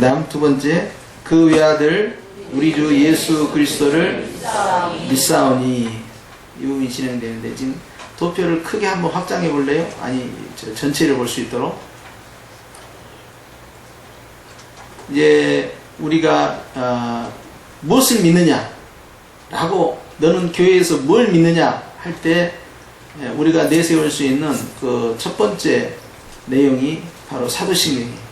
다음 두 번째 그 외아들 우리 주 예수 그리스도를 믿사오니 이 부분이 진행되는데 지금 도표를 크게 한번 확장해 볼래요? 아니 저 전체를 볼 수 있도록 이제 우리가 어, 무엇을 믿느냐 라고 너는 교회에서 뭘 믿느냐 할 때 우리가 내세울 수 있는 그 첫 번째 내용이 바로 사도신경이에요.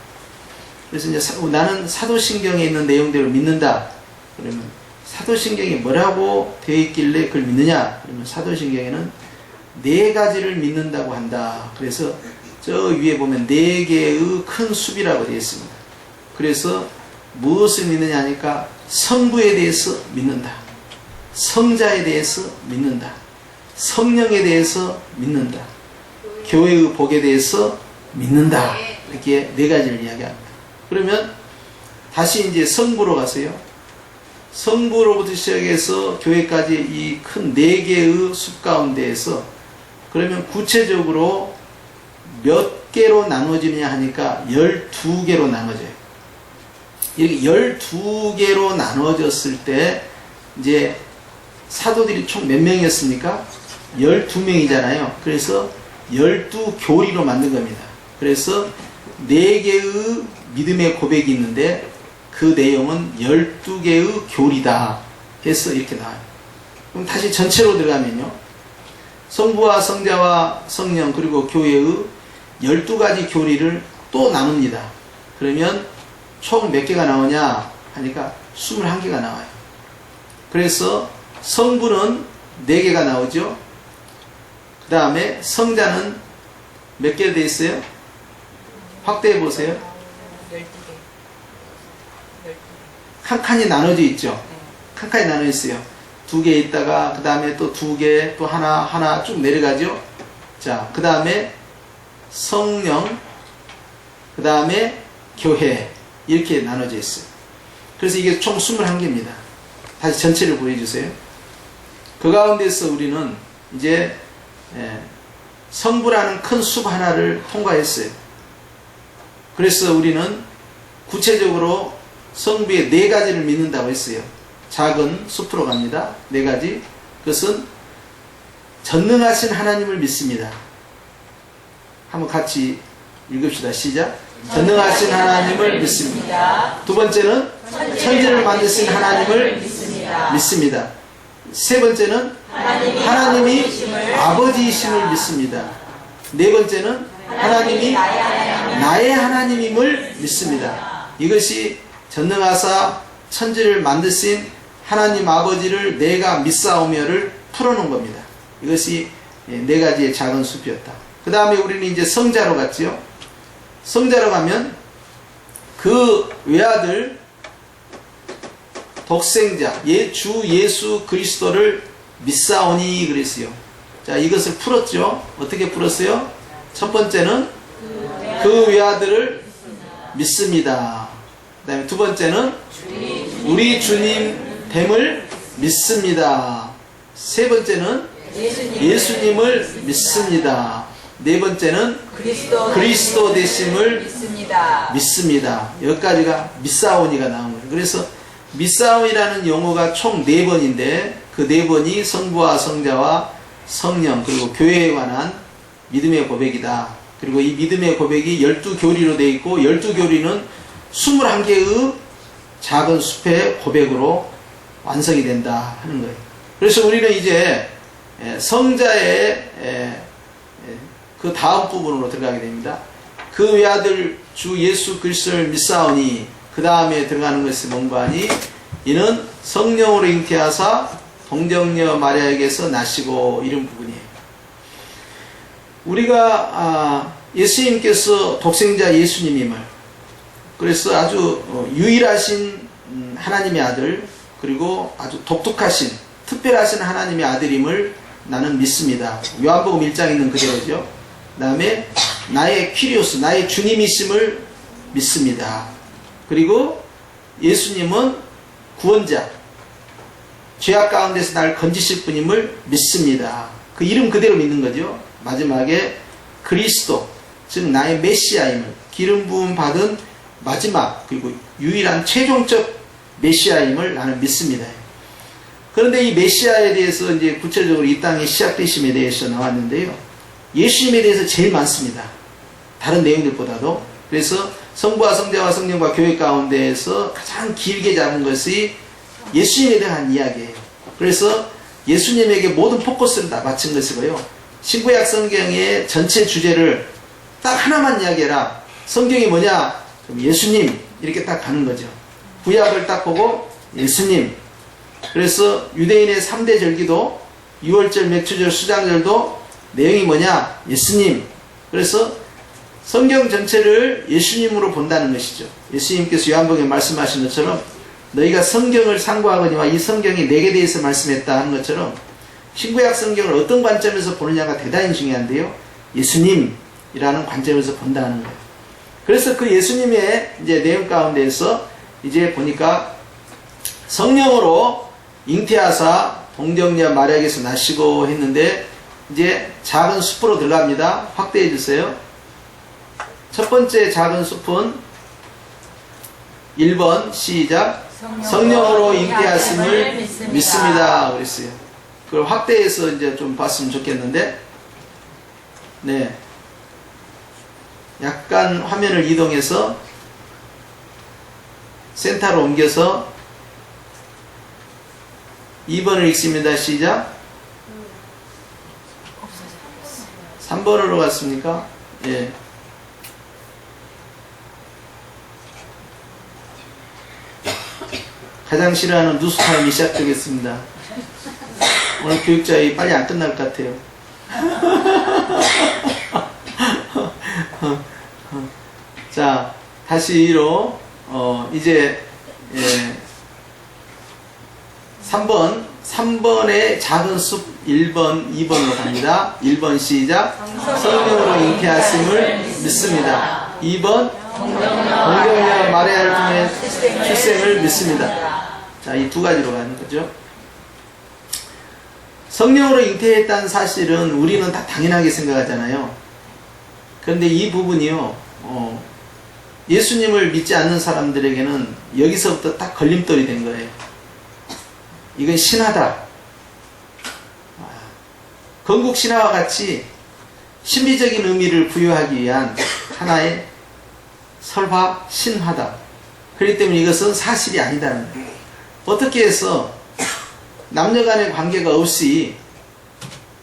그래서 이제 사- 나는 사도신경에 있는 내용들을 믿는다. 그러면 사도신경이 뭐라고 되어 있길래 그걸 믿느냐? 그러면 사도신경에는 네 가지를 믿는다고 한다. 그래서 저 위에 보면 네 개의 큰 숲이라고 되어 있습니다. 그래서 무엇을 믿느냐 하니까 성부에 대해서 믿는다. 성자에 대해서 믿는다. 성령에 대해서 믿는다. 교회의 복에 대해서 믿는다. 이렇게 네 가지를 이야기합니다. 그러면 다시 이제 성부로 가세요. 성부로부터 시작해서 교회까지 이 큰 네 개의 숲 가운데에서 그러면 구체적으로 몇 개로 나눠지느냐 하니까 12개로 나눠져요. 이렇게 12개로 나눠졌을 때 이제 사도들이 총 몇 명이었습니까? 12명이잖아요. 그래서 12교리로 만든 겁니다. 그래서 4개의 믿음의 고백이 있는데 그 내용은 12개의 교리다 해서 이렇게 나와요. 그럼 다시 전체로 들어가면요. 성부와 성자와 성령 그리고 교회의 12가지 교리를 또 나눕니다. 그러면 총 몇 개가 나오냐 하니까 21개가 나와요. 그래서 성부는 4개가 나오죠. 그 다음에 성자는 몇 개 되어 있어요? 확대해 보세요. 12개. 12개. 한 칸이 나눠져 있죠. 한 칸이 나눠 있어요. 두 개 있다가 그 다음에 또 두 개, 또 하나, 하나 쭉 내려가죠. 자, 그 다음에 성령, 그 다음에 교회 이렇게 나눠져 있어요. 그래서 이게 총 21개입니다. 다시 전체를 보여주세요. 그 가운데서 우리는 이제 예, 성부라는 큰 숲 하나를 통과했어요. 그래서 우리는 구체적으로 성부의 네 가지를 믿는다고 했어요. 작은 숲으로 갑니다. 네 가지. 그것은 전능하신 하나님을 믿습니다. 한번 같이 읽읍시다. 시작. 전능하신 하나님을 믿습니다. 두 번째는 천지를 만드신 하나님을. 믿습니다. 세 번째는 하나님이 아버지이심을 믿습니다. 네 번째는 하나님이 나의 하나님임을 믿습니다. 이것이 전능하사 천지를 만드신 하나님 아버지를 내가 믿사오며를 풀어놓은 겁니다. 이것이 네 가지의 작은 숲이었다. 그 다음에 우리는 이제 성자로 갔지요. 성자로 가면 그 외아들 독생자 예, 주 예수 그리스도를 믿사오니 그랬어요. 자 이것을 풀었죠. 어떻게 풀었어요? 첫 번째는 그 외아들을 믿습니다. 그다음에 두 번째는 우리 주님 됨을 믿습니다. 세 번째는 예수님을 믿습니다. 네 번째는 그리스도 되심을 믿습니다. 믿습니다. 여기까지가 믿사오니가 나온 거예요. 그래서 믿사오이라는 용어가 총 네 번인데 그 네 번이 성부와 성자와 성령 그리고 교회에 관한 믿음의 고백이다. 그리고 이 믿음의 고백이 12교리로 되어 있고 12교리는 21개의 작은 숲의 고백으로 완성이 된다 하는 거예요. 그래서 우리는 이제 에, 성자의 에, 에, 그 다음 부분으로 들어가게 됩니다. 그 외아들 주 예수 그리스도를 믿사오니 그 다음에 들어가는 것이 뭔가 하니 이는 성령으로 잉태하사 동정녀 마리아에게서 나시고 이런 부분이에요. 우리가 아, 예수님께서 독생자 예수님임을 그래서 아주 어, 유일하신 음, 하나님의 아들 그리고 아주 독특하신 특별하신 하나님의 아들임을 나는 믿습니다. 요한복음 1장에 있는 그대로죠. 그 다음에 나의 퀴리오스, 나의 주님이심을 믿습니다. 그리고 예수님은 구원자, 죄악 가운데서 나를 건지실 분임을 믿습니다. 그 이름 그대로 믿는 거죠. 마지막에 그리스도, 즉 나의 메시아임을 기름 부음 받은 마지막 그리고 유일한 최종적 메시아임을 나는 믿습니다. 그런데 이 메시아에 대해서 이제 구체적으로 이 땅의 시작되심에 대해서 나왔는데요. 예수님에 대해서 제일 많습니다. 다른 내용들보다도. 그래서 성부와 성자와 성령과 교회 가운데에서 가장 길게 잡은 것이 예수님에 대한 이야기예요. 그래서 예수님에게 모든 포커스를 다 맞춘 것이고요. 신구약 성경의 전체 주제를 딱 하나만 이야기해라. 성경이 뭐냐? 예수님 이렇게 딱 가는 거죠. 구약을 딱 보고 예수님. 그래서 유대인의 3대 절기도 6월절, 맥주절, 수장절도 내용이 뭐냐? 예수님. 그래서 성경 전체를 예수님으로 본다는 것이죠. 예수님께서 요한복음에 말씀하신 것처럼 너희가 성경을 상고하거니와 이 성경이 내게 대해서 말씀했다 하는 것처럼 신구약 성경을 어떤 관점에서 보느냐가 대단히 중요한데요. 예수님이라는 관점에서 본다는 거예요. 그래서 그 예수님의 이제 내용 가운데에서 이제 보니까 성령으로 잉태하사 동정녀 마리아에게서 나시고 했는데 이제 작은 숲으로 들어갑니다. 확대해 주세요. 첫 번째 작은 숲은 1번 시작 성령으로 잉태하심을 믿습니다. 그랬어요. 그걸 확대해서 이제 좀 봤으면 좋겠는데 네. 약간 화면을 이동해서 센터로 옮겨서 2번을 읽습니다. 시작. 3번으로 갔습니까? 예. 가장 싫어하는 뉴스 타임이 시작되겠습니다. 오늘 교육자회 빨리 안 끝날 것 같아요. 자, 다시로, 어, 이제, 예, 3번, 3번의 작은 숲 1번, 2번으로 갑니다. 1번 시작. 성령으로 잉태하심을 믿습니다. 2번, 동경녀 마리아를 통해 출생을 믿습니다. 자, 이 두 가지로 가는 거죠. 성령으로 잉태했다는 사실은 우리는 다 당연하게 생각하잖아요. 그런데 이 부분이요, 어, 예수님을 믿지 않는 사람들에게는 여기서부터 딱 걸림돌이 된 거예요. 이건 신하다. 아, 건국 신화와 같이 신비적인 의미를 부여하기 위한 하나의 설화 신화다. 그렇기 때문에 이것은 사실이 아니다는 거예요. 어떻게 해서 남녀 간의 관계가 없이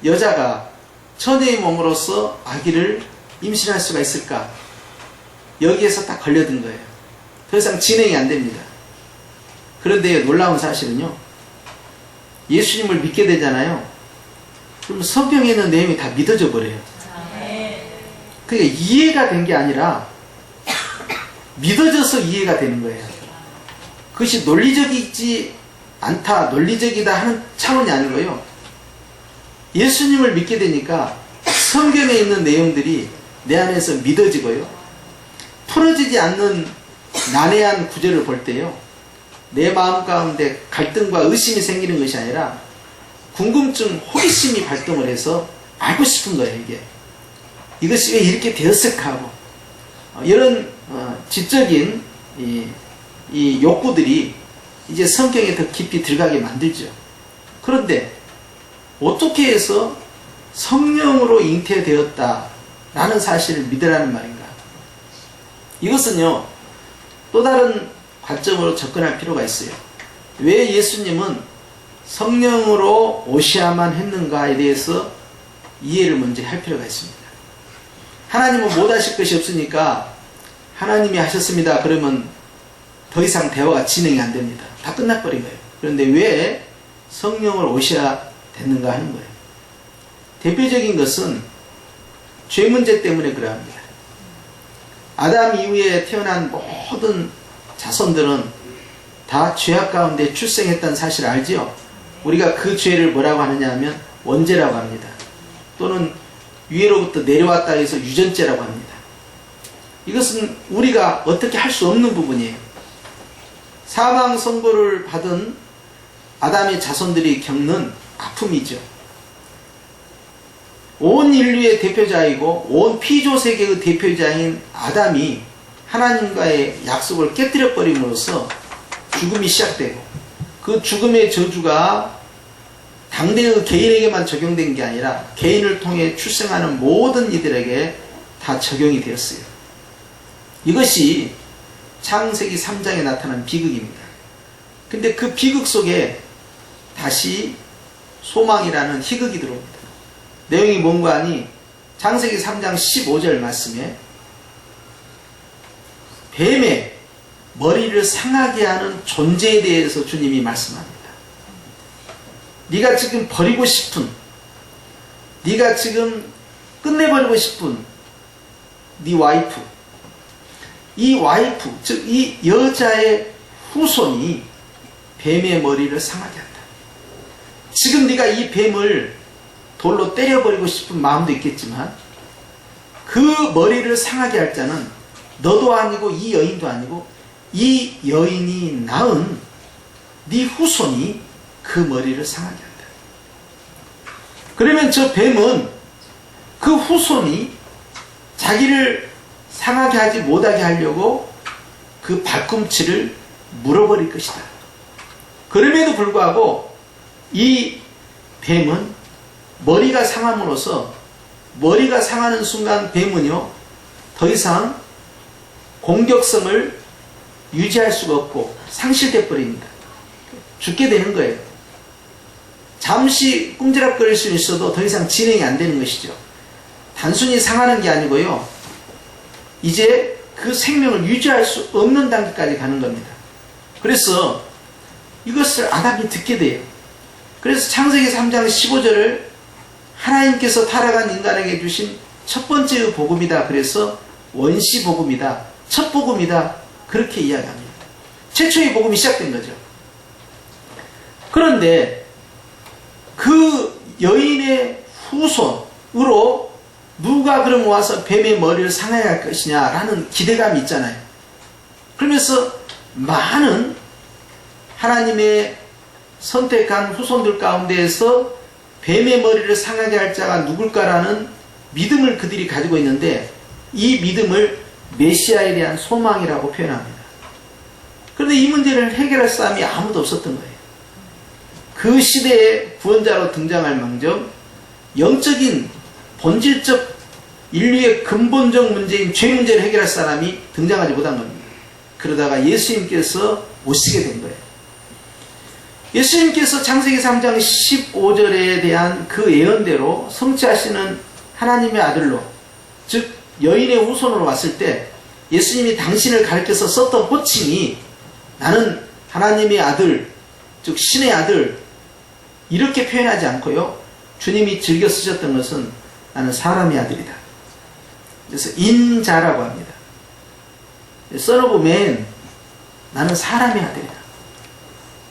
여자가 처녀의 몸으로서 아기를 임신할 수가 있을까? 여기에서 딱 걸려든 거예요. 더 이상 진행이 안 됩니다. 그런데 놀라운 사실은요. 예수님을 믿게 되잖아요. 그럼 성경에 있는 내용이 다 믿어져 버려요. 그게 이해가 된 게 아니라 믿어져서 이해가 되는 거예요. 그것이 논리적이지 않다, 논리적이다 하는 차원이 아니고요. 예수님을 믿게 되니까 성경에 있는 내용들이 내 안에서 믿어지고요. 풀어지지 않는 난해한 구절을 볼 때요. 내 마음 가운데 갈등과 의심이 생기는 것이 아니라 궁금증, 호기심이 발동을 해서 알고 싶은 거예요, 이게. 이것이 왜 이렇게 되었을까 하고. 어, 이런 어, 지적인 이, 이 욕구들이 이제 성경에 더 깊이 들어가게 만들죠. 그런데 어떻게 해서 성령으로 잉태되었다라는 사실을 믿으라는 말인가? 이것은요, 또 다른 관점으로 접근할 필요가 있어요. 왜 예수님은 성령으로 오셔야만 했는가에 대해서 이해를 먼저 할 필요가 있습니다. 하나님은 못 하실 것이 없으니까 하나님이 하셨습니다. 그러면 더 이상 대화가 진행이 안 됩니다. 다 끝나버린 거예요. 그런데 왜 성령을 오셔야 됐는가 하는 거예요. 대표적인 것은 죄 문제 때문에 그러합니다. 아담 이후에 태어난 모든 자손들은 다 죄악 가운데 출생했다는 사실을 알지요? 우리가 그 죄를 뭐라고 하느냐 하면 원죄라고 합니다. 또는 위로부터 내려왔다 해서 유전죄라고 합니다. 이것은 우리가 어떻게 할 수 없는 부분이에요. 사망 선고를 받은 아담의 자손들이 겪는 아픔이죠. 온 인류의 대표자이고 온 피조 세계의 대표자인 아담이 하나님과의 약속을 깨뜨려 버림으로써 죽음이 시작되고 그 죽음의 저주가 당대의 개인에게만 적용된 게 아니라 개인을 통해 출생하는 모든 이들에게 다 적용이 되었어요. 이것이 창세기 3장에 나타난 비극입니다. 근데 그 비극 속에 다시 소망이라는 희극이 들어옵니다. 내용이 뭔가 하니 창세기 3장 15절 말씀에 뱀의 머리를 상하게 하는 존재에 대해서 주님이 말씀합니다. 네가 지금 버리고 싶은 네가 지금 끝내버리고 싶은 네 와이프 이 와이프 즉 이 여자의 후손이 뱀의 머리를 상하게 한다. 지금 네가 이 뱀을 돌로 때려버리고 싶은 마음도 있겠지만 그 머리를 상하게 할 자는 너도 아니고 이 여인도 아니고 이 여인이 낳은 네 후손이 그 머리를 상하게 한다. 그러면 저 뱀은 그 후손이 자기를 상하게 하지 못하게 하려고 그 발꿈치를 물어버릴 것이다. 그럼에도 불구하고 이 뱀은 머리가 상함으로써 머리가 상하는 순간 뱀은요 더 이상 공격성을 유지할 수가 없고 상실돼 버립니다. 죽게 되는 거예요. 잠시 꿈지락거릴 수 있어도 더 이상 진행이 안 되는 것이죠. 단순히 상하는 게 아니고요. 이제 그 생명을 유지할 수 없는 단계까지 가는 겁니다. 그래서 이것을 아담이 듣게 돼요. 그래서 창세기 3장 15절을 하나님께서 타락한 인간에게 주신 첫 번째의 복음이다. 그래서 원시 복음이다. 첫 복음이다. 그렇게 이야기합니다. 최초의 복음이 시작된 거죠. 그런데 그 여인의 후손으로 누가 그럼 와서 뱀의 머리를 상하게 할 것이냐라는 기대감이 있잖아요. 그러면서 많은 하나님의 선택한 후손들 가운데에서 뱀의 머리를 상하게 할 자가 누굴까라는 믿음을 그들이 가지고 있는데 이 믿음을 메시아에 대한 소망이라고 표현합니다. 그런데 이 문제를 해결할 사람이 아무도 없었던 거예요. 그 시대에 구원자로 등장할 망정 영적인 본질적 인류의 근본적 문제인 죄 문제를 해결할 사람이 등장하지 못한 겁니다. 그러다가 예수님께서 오시게 된 거예요. 예수님께서 창세기 3장 15절에 대한 그 예언대로 성취하시는 하나님의 아들로 즉 여인의 후손으로 왔을 때 예수님이 당신을 가르쳐서 썼던 호칭이 나는 하나님의 아들 즉 신의 아들 이렇게 표현하지 않고요. 주님이 즐겨 쓰셨던 것은 나는 사람의 아들이다. 그래서 인자라고 합니다. 써놓으면 나는 사람의 아들이다.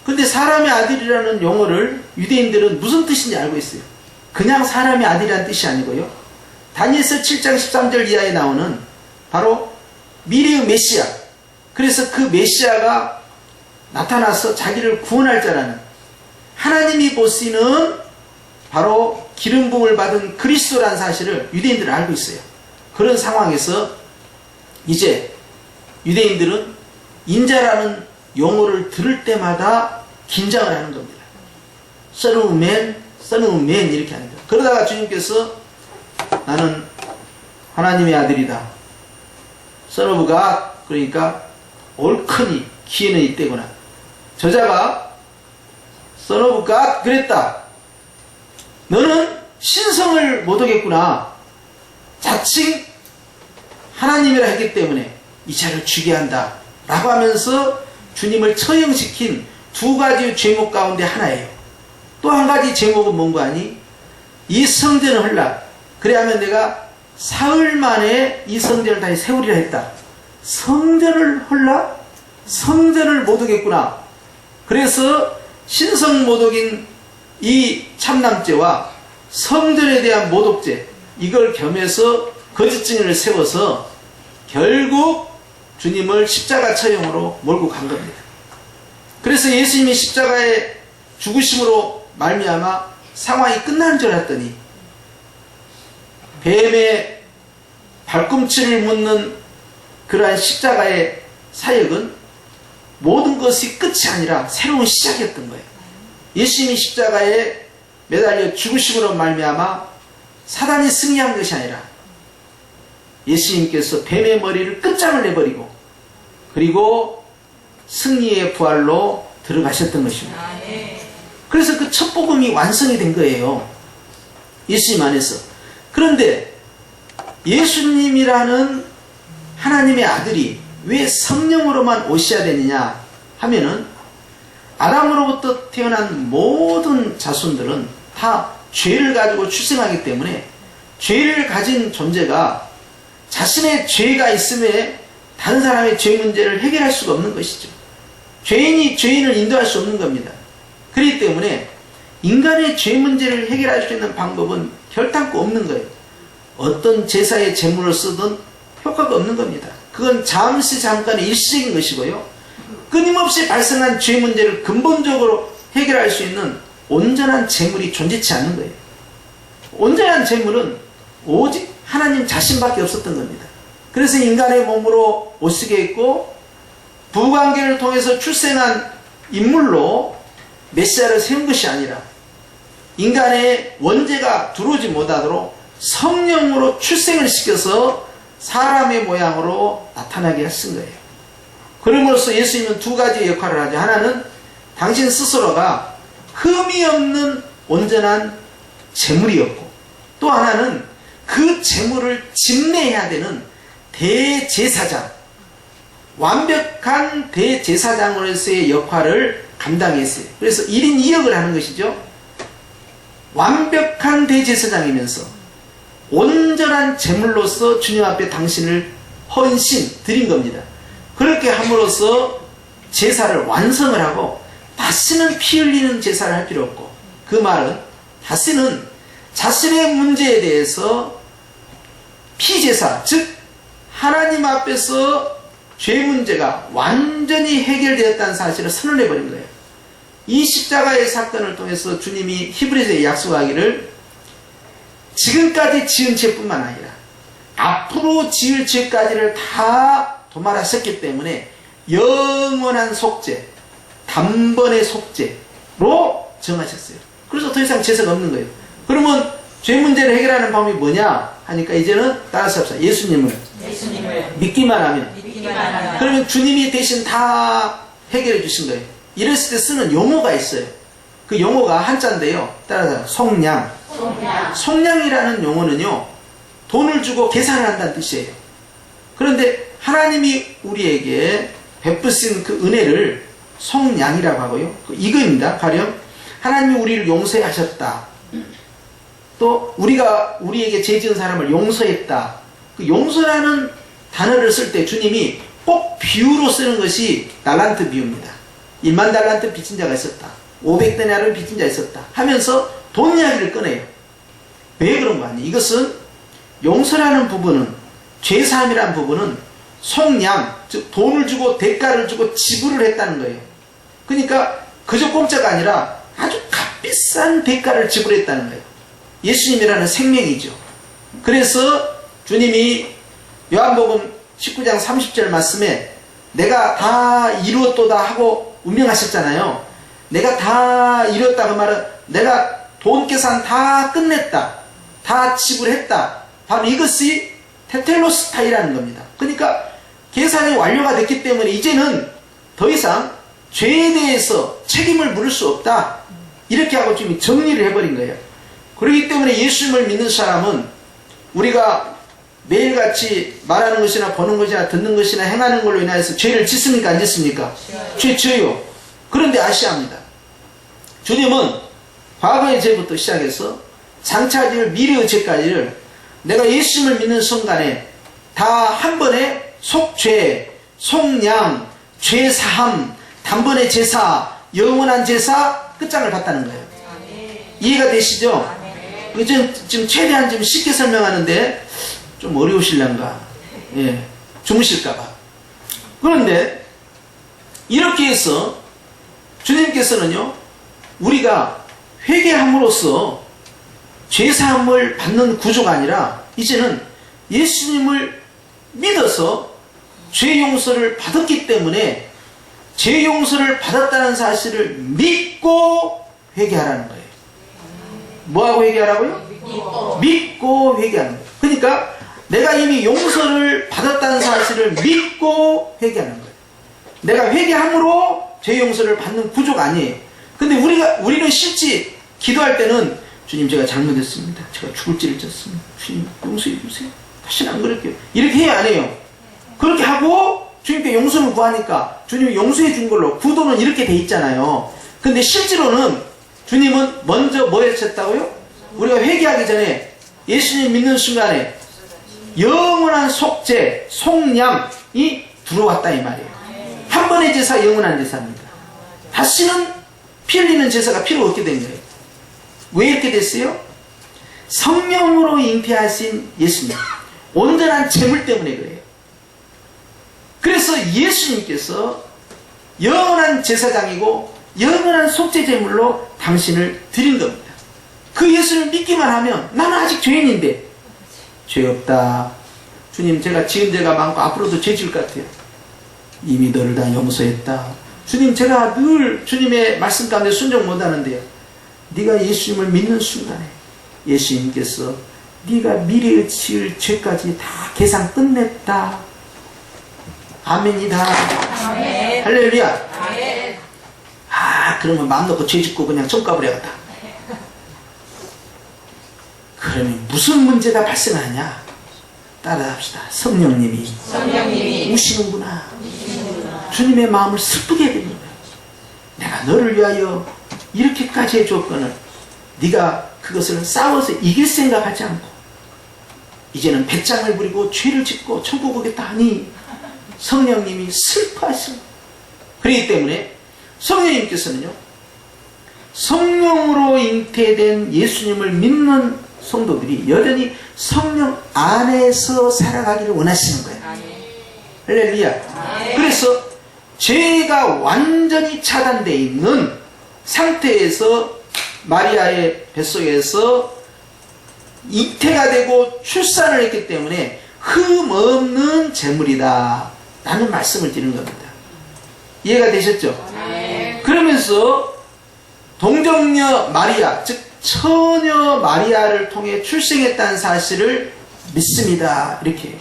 근데 사람의 아들이라는 용어를 유대인들은 무슨 뜻인지 알고 있어요. 그냥 사람의 아들이라는 뜻이 아니고요. 다니엘서 7장 13절 이하에 나오는 바로 미래의 메시아. 그래서 그 메시아가 나타나서 자기를 구원할 자라는 하나님이 보시는 바로 기름 부음을 받은 그리스도라는 사실을 유대인들은 알고 있어요. 그런 상황에서 이제 유대인들은 인자라는 용어를 들을 때마다 긴장을 하는 겁니다. of man 이렇게 거예요. 그러다가 주님께서 나는 하나님의 아들이다. God 그러니까 옳거니 기회는 이때구나. 저자가 God 그랬다. 너는 신성을 못하겠구나. 자칭 하나님이라 했기 때문에 이 자를 죽게 한다. 라고 하면서 주님을 처형시킨 두 가지 제목 가운데 하나예요. 또 한 가지 제목은 뭔가 하니 이 성전을 헐라. 그래 하면 내가 사흘 만에 이 성전을 다시 세우리라 했다. 성전을 헐라? 성전을 못 오겠구나. 그래서 신성 모독인 이 참남죄와 성전에 대한 모독죄 이걸 겸해서 거짓 증인을 세워서 결국 주님을 십자가 처형으로 몰고 간 겁니다. 그래서 예수님이 십자가의 죽으심으로 말미암아 상황이 끝나는 줄 알았더니 뱀의 발꿈치를 묻는 그러한 십자가의 사역은 모든 것이 끝이 아니라 새로운 시작이었던 거예요. 예수님이 십자가에 매달려 죽으심으로 말미암아 사단이 승리한 것이 아니라 예수님께서 뱀의 머리를 끝장을 내버리고 그리고 승리의 부활로 들어가셨던 것입니다. 아멘. 그래서 그 첫 복음이 완성이 된 거예요. 예수님 안에서. 그런데 예수님이라는 하나님의 아들이 왜 성령으로만 오셔야 되느냐 하면은 아담으로부터 태어난 모든 자손들은 다 죄를 가지고 출생하기 때문에 죄를 가진 존재가 자신의 죄가 있음에 다른 사람의 죄 문제를 해결할 수가 없는 것이죠. 죄인이 죄인을 인도할 수 없는 겁니다. 그렇기 때문에 인간의 죄 문제를 해결할 수 있는 방법은 결단코 없는 거예요. 어떤 제사의 제물을 쓰든 효과가 없는 겁니다. 그건 잠시 잠깐의 일시적인 것이고요. 끊임없이 발생한 죄 문제를 근본적으로 해결할 수 있는 온전한 제물이 존재치 않는 거예요. 온전한 제물은 오직 하나님 자신밖에 없었던 겁니다. 그래서 인간의 몸으로 오시게 했고 부관계를 통해서 출생한 인물로 메시아를 세운 것이 아니라 인간의 원죄가 들어오지 못하도록 성령으로 출생을 시켜서 사람의 모양으로 나타나게 하신 거예요. 그럼으로써 예수님은 두 가지 역할을 하죠. 하나는 당신 스스로가 흠이 없는 온전한 재물이었고 또 하나는 그 재물을 집례해야 되는 대제사장 완벽한 대제사장으로서의 역할을 감당했어요. 그래서 1인 2역을 하는 것이죠. 완벽한 대제사장이면서 온전한 제물로서 주님 앞에 당신을 헌신 드린 겁니다. 그렇게 함으로써 제사를 완성을 하고 다시는 피 흘리는 제사를 할 필요 없고 그 말은 다시는 자신의 문제에 대해서 피제사 즉 하나님 앞에서 죄 문제가 완전히 해결되었다는 사실을 선언해 버린 거예요. 이 십자가의 사건을 통해서 주님이 히브리서에 약속하기를 지금까지 지은 죄뿐만 아니라 앞으로 지을 죄까지를 다 도말하셨기 때문에 영원한 속죄, 단번의 속죄로 정하셨어요. 그래서 더 이상 죄가 없는 거예요. 그러면 죄 문제를 해결하는 방법이 뭐냐 하니까 이제는 따라서 합시다. 예수님을 예수님을 믿기만 하면 믿기만 하면 그러면 주님이 대신 다 해결해 주신 거예요. 이랬을 때 쓰는 용어가 있어요. 그 용어가 한자인데요. 따라서. 속량 속량이라는 용어는요. 돈을 주고 계산을 한다는 뜻이에요. 그런데 하나님이 우리에게 베푸신 그 은혜를 속량이라고 하고요. 그 이거입니다. 가령 하나님이 우리를 용서하셨다. 또 우리가 우리에게 죄 지은 사람을 용서했다. 그 용서라는 단어를 쓸 때 주님이 꼭 비유로 쓰는 것이 달란트 비유입니다. 1만 달란트 빚진 자가 있었다. 500데나를 빚진 자 있었다. 하면서 돈 이야기를 꺼내요. 왜 그런 거 아니에요? 이것은 용서라는 부분은 죄사함이라는 부분은 속량, 즉 돈을 주고 대가를 주고 지불을 했다는 거예요. 그러니까 그저 공짜가 아니라 아주 값비싼 대가를 지불했다는 거예요. 예수님이라는 생명이죠. 그래서 주님이 요한복음 19장 30절 말씀에 내가 다 이루었도다 하고 운명하셨잖아요. 내가 다 이뤘다 그 말은 내가 돈 계산 다 끝냈다. 다 지불했다. 바로 이것이 테텔로스타이라는 겁니다. 그러니까 계산이 완료가 됐기 때문에 이제는 더 이상 죄에 대해서 책임을 물을 수 없다. 이렇게 하고 지금 정리를 해버린 거예요. 그렇기 때문에 예수님을 믿는 사람은 우리가 매일같이 말하는 것이나 보는 것이나 듣는 것이나 행하는 걸로 인하여서 죄를 짓습니까? 안 짓습니까? 죄 지어요. 그런데 아셔야 합니다. 주님은 과거의 죄부터 시작해서 장차질 미래의 죄까지를 내가 예수님을 믿는 순간에 다 한 번에 속죄, 속량, 죄사함, 단번의 제사, 영원한 제사 끝장을 봤다는 거예요. 이해가 되시죠? 지금, 지금 최대한 좀 쉽게 설명하는데 좀 어려우실란가? 예, 주무실까봐. 그런데 이렇게 해서 주님께서는요, 우리가 회개함으로써 죄사함을 받는 구조가 아니라 이제는 예수님을 믿어서 죄 용서를 받았기 때문에 죄 용서를 받았다는 사실을 믿고 회개하라는 거예요. 뭐하고 회개하라고요? 믿고 회개하는 거예요. 그러니까 내가 이미 용서를 받았다는 사실을 믿고 회개하는 거예요. 내가 회개함으로 죄 용서를 받는 구조가 아니에요. 근데 우리가 우리는 실제 기도할 때는 주님 제가 잘못했습니다. 제가 죽을 죄를 졌습니다. 주님 용서해 주세요. 다시는 안 그럴게요. 이렇게 해야 안 해요. 그렇게 하고 주님께 용서를 구하니까 주님이 용서해 준 걸로 구도는 이렇게 돼 있잖아요. 근데 실제로는 주님은 먼저 뭐 하셨다고요? 우리가 회개하기 전에 예수님 믿는 순간에 영원한 속죄, 속량이 들어왔다 이 말이에요. 한 번의 제사 영원한 제사입니다. 다시는 피 흘리는 제사가 필요 없게 된 거예요. 왜 이렇게 됐어요? 성령으로 잉태하신 예수님. 온전한 재물 때문에 그래요. 그래서 예수님께서 영원한 제사장이고 영원한 속죄 제물로 당신을 드린 겁니다. 그 예수를 믿기만 하면 나는 아직 죄인인데 죄 없다. 주님 제가 지은 죄가 많고 앞으로도 죄 지을 것 같아요. 이미 너를 다 용서했다. 주님 제가 늘 주님의 말씀 가운데 순종 못하는데요. 네가 예수님을 믿는 순간에 예수님께서 네가 미래에 지을 죄까지 다 계산 끝냈다. 아멘이다. 아멘 할렐루야. 그러면 마음 놓고 죄 짓고 그냥 해야겠다. 그러면 무슨 문제가 발생하냐? 따라합시다. 성령님이 성령님이 우시는구나. 주님의 마음을 슬프게 해드리는 거야. 내가 너를 위하여 이렇게까지 해줬거늘 네가 그것을 싸워서 이길 생각하지 않고 이제는 배짱을 부리고 죄를 짓고 천국 오겠다 하니 성령님이 슬퍼하시고 그렇기 때문에 성령님께서는요 성령으로 잉태된 예수님을 믿는 성도들이 여전히 성령 안에서 살아가기를 원하시는 거예요. 할렐루야. 그래서 죄가 완전히 차단되어 있는 상태에서 마리아의 뱃속에서 잉태가 되고 출산을 했기 때문에 흠 없는 재물이다. 라는 말씀을 드리는 겁니다. 이해가 되셨죠? 그러면서 동정녀 마리아, 즉 처녀 마리아를 통해 출생했다는 사실을 믿습니다. 이렇게.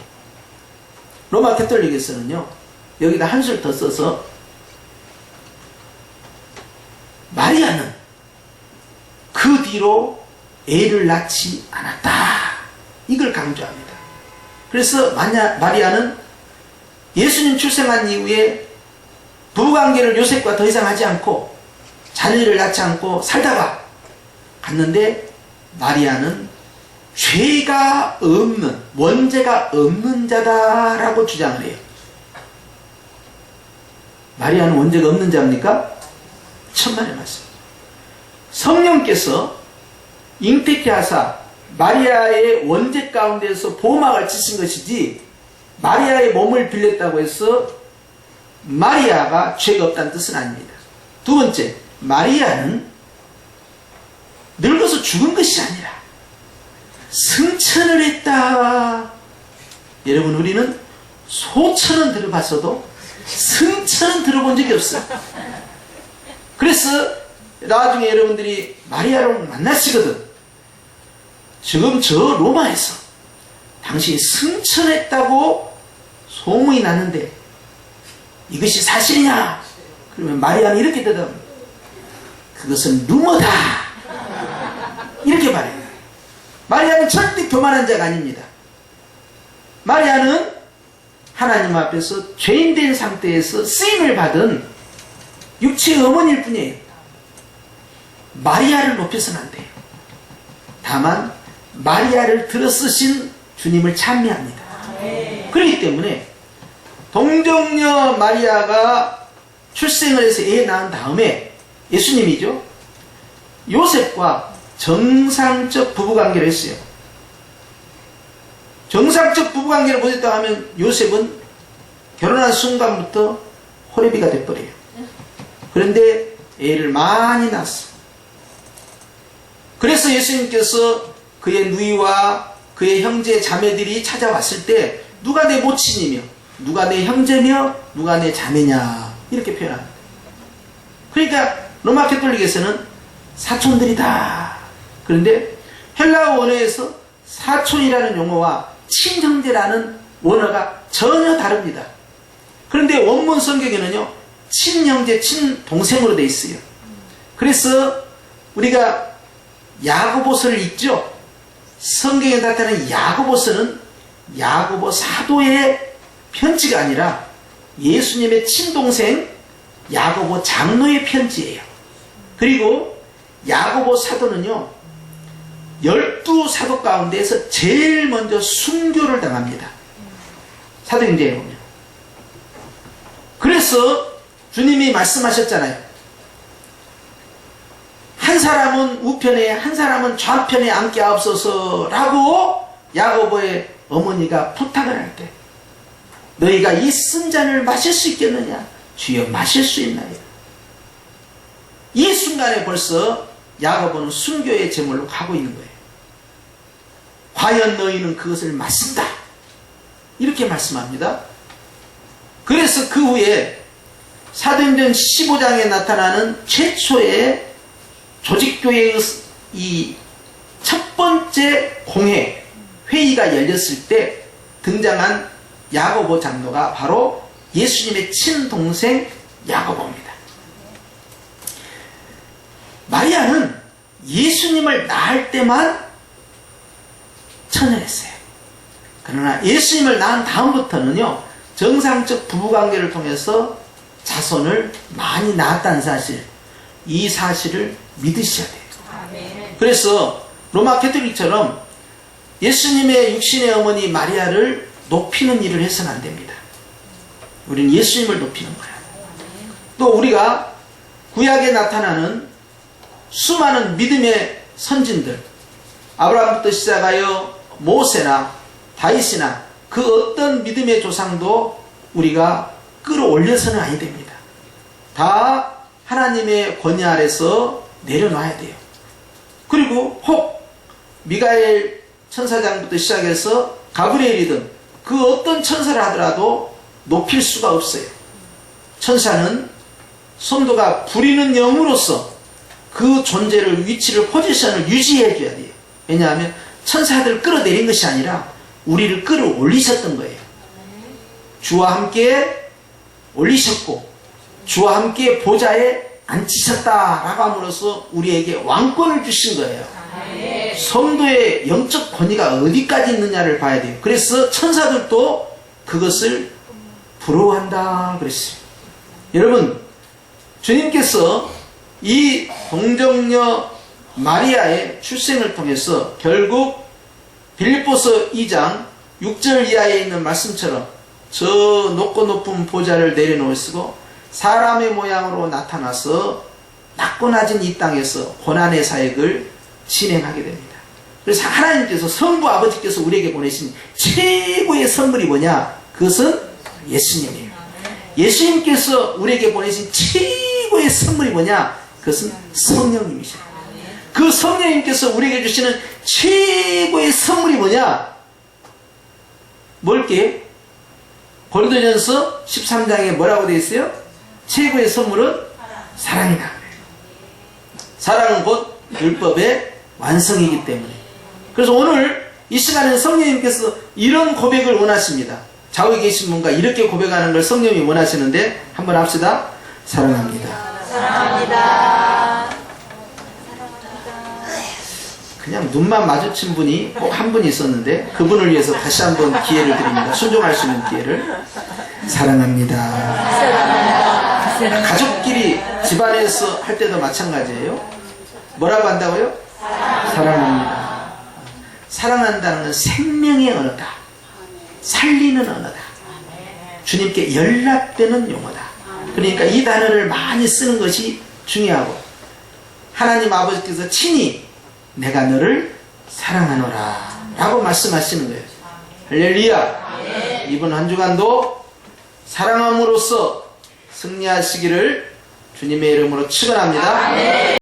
로마 캐톨릭에서는요, 여기다 한술 더 써서, 마리아는 그 뒤로 애를 낳지 않았다. 이걸 강조합니다. 그래서 마냐, 마리아는 예수님 출생한 이후에 부부관계를 요셉과 더 이상 하지 않고 자녀를 낳지 않고 살다가 갔는데 마리아는 죄가 없는 원죄가 없는 자다라고 주장을 해요. 마리아는 원죄가 없는 자입니까? 천만의 말씀. 성령께서 하사 마리아의 원죄 가운데서 보호막을 치신 것이지 마리아의 몸을 빌렸다고 해서 마리아가 죄가 없다는 뜻은 아닙니다. 두 번째, 마리아는 늙어서 죽은 것이 아니라 승천을 했다. 여러분, 우리는 소천은 들어봤어도 승천은 들어본 적이 없어요. 그래서 나중에 여러분들이 마리아를 만나시거든. 지금 저 로마에서 당신이 승천했다고 소문이 났는데 이것이 사실이냐? 그러면 마리아는 이렇게 대답합니다. 그것은 루머다. 이렇게 말해요. 마리아는 절대 교만한 자가 아닙니다. 마리아는 하나님 앞에서 죄인된 상태에서 쓰임을 받은 육체의 어머니일 뿐이에요. 마리아를 높여서는 안 돼요. 다만 마리아를 들어 쓰신 주님을 찬미합니다. 그렇기 때문에 동정녀 마리아가 출생을 해서 애 낳은 다음에 예수님이죠. 요셉과 정상적 부부관계를 했어요. 정상적 부부관계를 보냈다 하면 요셉은 결혼한 순간부터 호레비가 돼버려요. 그런데 애를 많이 낳았어. 그래서 예수님께서 그의 누이와 그의 형제 자매들이 찾아왔을 때 누가 내 모친이며 누가 내 형제며 누가 내 자매냐 이렇게 표현합니다. 그러니까 로마 캐톨릭에서는 사촌들이다. 그런데 헬라어 원어에서 사촌이라는 용어와 친형제라는 원어가 전혀 다릅니다. 그런데 원문 성경에는요, 친형제, 친동생으로 돼 있어요. 그래서 우리가 야고보서를 읽죠. 성경에 나타나는 야고보서는 야고보 사도의 편지가 아니라 예수님의 친동생 야고보 장로의 편지예요. 그리고 야고보 사도는요, 열두 사도 가운데에서 제일 먼저 순교를 당합니다. 사도행전에 보면. 그래서 주님이 말씀하셨잖아요. 한 사람은 우편에 한 사람은 좌편에 앉게 하옵소서라고 야고보의 어머니가 부탁을 할 때 너희가 이 쓴 잔을 마실 수 있겠느냐? 주여 마실 수 있나요? 이 순간에 벌써 야고보는 순교의 제물로 가고 있는 거예요. 과연 너희는 그것을 맞습니다. 이렇게 말씀합니다. 그래서 그 후에 사도행전 15장에 나타나는 최초의 조직교회의 이 첫 번째 공회 회의가 열렸을 때 등장한 야고보 장로가 바로 예수님의 친동생 야고보입니다. 마리아는 예수님을 낳을 때만 처녀했어요. 그러나 예수님을 낳은 다음부터는요, 정상적 부부관계를 통해서 자손을 많이 낳았다는 사실, 이 사실을 믿으셔야 돼요. 그래서 로마 캐톨릭처럼 예수님의 육신의 어머니 마리아를 높이는 일을 해서는 안 됩니다. 우리는 예수님을 높이는 거야. 또 우리가 구약에 나타나는 수많은 믿음의 선진들, 아브라함부터 시작하여 모세나 다윗이나 그 어떤 믿음의 조상도 우리가 끌어올려서는 아니 됩니다. 다 하나님의 권위 아래서 내려놔야 돼요. 그리고 혹 미가엘 천사장부터 시작해서 가브리엘이든 그 어떤 천사를 하더라도 높일 수가 없어요. 천사는 성도가 부리는 영으로서 그 존재를 위치를 포지션을 유지해 줘야 돼요. 왜냐하면 천사들 끌어내린 것이 아니라 우리를 끌어올리셨던 거예요. 주와 함께 올리셨고 주와 함께 보좌에 앉히셨다라고 함으로써 우리에게 왕권을 주신 거예요. 성도의 영적 권위가 어디까지 있느냐를 봐야 돼요. 그래서 천사들도 그것을 부러워한다 그랬어요. 여러분, 주님께서 이 동정녀 마리아의 출생을 통해서 결국 빌립보서 2장 6절 이하에 있는 말씀처럼 저 높고 높은 보좌를 내려놓으시고 사람의 모양으로 나타나서 낮고 낮은 이 땅에서 고난의 사역을 진행하게 됩니다. 그래서 하나님께서 성부 아버지께서 우리에게 보내신 최고의 선물이 뭐냐? 그것은 예수님이에요. 예수님께서 우리에게 보내신 최고의 선물이 뭐냐? 그것은 성령님이십니다. 그 성령님께서 우리에게 주시는 최고의 선물이 뭐냐? 뭘게? 고린도전서 13장에 뭐라고 되어 있어요? 최고의 선물은 사랑이다. 사랑은 곧 율법의 완성이기 때문에. 그래서 오늘 이 시간에 성령님께서 이런 고백을 원하십니다. 좌우에 계신 분과 이렇게 고백하는 걸 성령이 원하시는데 한번 합시다. 사랑합니다. 사랑합니다. 그냥 눈만 마주친 분이 꼭 한분 있었는데 그분을 위해서 다시 한번 기회를 드립니다. 순종할 수 있는 기회를. 사랑합니다. 가족끼리 집안에서 할 때도 마찬가지예요. 뭐라고 한다고요? 사랑합니다. 사랑한다는 건 생명의 언어다. 살리는 언어다. 주님께 연락되는 용어다. 그러니까 이 단어를 많이 쓰는 것이 중요하고 하나님 아버지께서 친히 내가 너를 사랑하노라 라고 말씀하시는 거예요. 할렐루야. 이번 한 주간도 사랑함으로써 승리하시기를 주님의 이름으로 축원합니다.